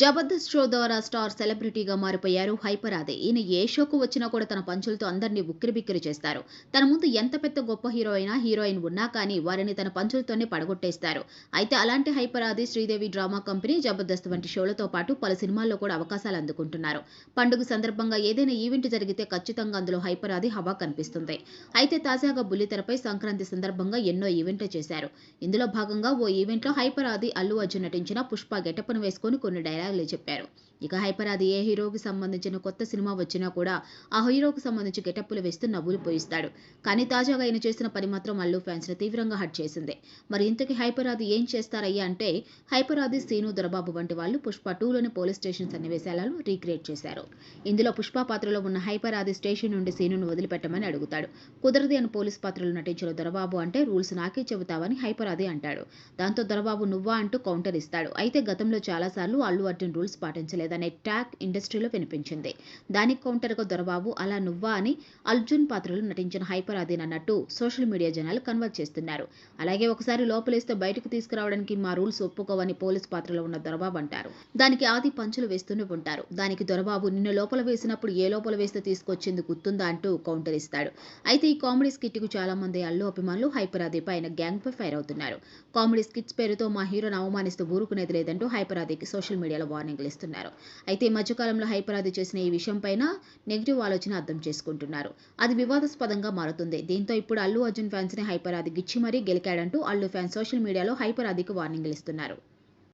Jabardasth show ద్వారా star సెలబ్రిటీగా మారిపోయారు హైపర్ ఆది ఈయన ఏ షోకు వచ్చినా కూడా తన పంచులతో అందరినీ ఉక్కిరిబిక్కిరి చేస్తారు. తన ముందు ఎంత పెద్ద గొప్ప హీరో అయినా హీరోయిన్ ఉన్నా కానీ వారిని తన పంచులతోనే పడగొట్టేస్తారు. అయితే అలాంటి హైపర్ ఆది శ్రీదేవి డ్రామా కంపెనీ జబర్దస్త్ వంటి షోలతో పాటు పలు సినిమాల్లో కూడా అవకాశాలు అందుకుంటున్నారు. పండుగ సందర్భంగా ఏదైనా ఈవెంట్ జరిగితే ఖచ్చితంగా అందులో హైపర్ ఆది హవా కనిపిస్తుంది. అయితే తాజాగా బుల్లితెరపై సంక్రాంతి సందర్భంగా ఎన్నో ఈవెంట్లు చేశారు. ఇందులో భాగంగా ఓ ఈవెంట్లో హైపర్ ఆది అల్లు అర్జున్ నటించిన పుష్ప గెటప్ను వేసుకొని కొన్ని డైలాగులు చెప్పారు. ఇక హైపర్ ఆది ఏ హీరోకి సంబంధించిన కొత్త సినిమా వచ్చినా కూడా ఆ హీరోకి సంబంధించి గెటప్పులు వేస్తూ నవ్వులు పోయిస్తాడు. కానీ తాజాగా ఆయన చేసిన పని మాత్రం అల్లు ఫ్యాన్స్ని తీవ్రంగా హట్ చేసింది. మరి ఇంతకీ హైపర్ ఆది ఏం చేస్తారయ్యా అంటే హైపర్ ఆది సీను దొరబాబు వంటి వాళ్ళు పుష్ప టూలోని పోలీస్ స్టేషన్ సన్నివేశాలను రీక్రియేట్ చేశారు. ఇందులో పుష్ప పాత్రలో ఉన్న హైపర్ ఆది స్టేషన్ నుండి సీనును వదిలిపెట్టమని అడుగుతాడు. కుదరది అని పోలీస్ పాత్రలో నటించిన దొరబాబు అంటే రూల్స్ నాకే చెబుతావని హైపర్ ఆది అంటాడు. దాంతో దొరబాబు నువ్వా అంటూ కౌంటర్ ఇస్తాడు. అయితే గతంలో చాలాసార్లు అల్లు అర్జున్ రూల్స్ పాటించలేదనే ట్యాగ్ ఇండస్ట్రీలో వినిపించింది. దానికి కౌంటర్గా దొరబాబు అలా నువ్వా అని అర్జున్ పాత్రలో నటించిన హైపర్ ఆదిన్ అన్నట్టు సోషల్ మీడియా జనాలు కన్వర్ట్ చేస్తున్నారు. అలాగే ఒకసారి లోపలేస్తే బయటకు తీసుకురావడానికి మా రూల్స్ ఒప్పుకోవని పోలీస్ పాత్రలో ఉన్న దొరబాబు అంటారు. దానికి ఆది పంచులు వేస్తూనే ఉంటారు. దానికి దొరబాబు నిన్ను లోపల వేసినప్పుడు ఏ లోపల వేస్తే తీసుకొచ్చింది గుర్తుందా అంటూ కౌంటర్ ఇస్తాడు. అయితే ఈ కామెడీ స్కిట్కు చాలా మంది అల్లు అభిమానులు హైపర్ ఆది పైన గ్యాంగ్ పై ఫైర్ అవుతున్నారు. కామెడీ స్కిట్స్ పేరుతో మా హీరోను అవమానిస్తూ ఊరుకునేది లేదంటూ హైపర్ ఆదికి సోషల్ మీడియాలో వార్నింగ్లు ఇస్తున్నారు. అయితే మధ్యకాలంలో హైపర్ ఆది చేసిన ఈ విషయం పైన నెగిటివ్ ఆలోచన అర్థం చేసుకుంటున్నారు. అది వివాదాస్పదంగా మారుతుంది. దీంతో ఇప్పుడు అల్లు అర్జున్ ఫ్యాన్స్ని హైపర్ ఆది గిచ్చి మరీ గెలికాడంటూ అల్లు ఫ్యాన్స్ సోషల్ మీడియాలో హైపర్ ఆదికి వార్నింగ్లు ఇస్తున్నారు.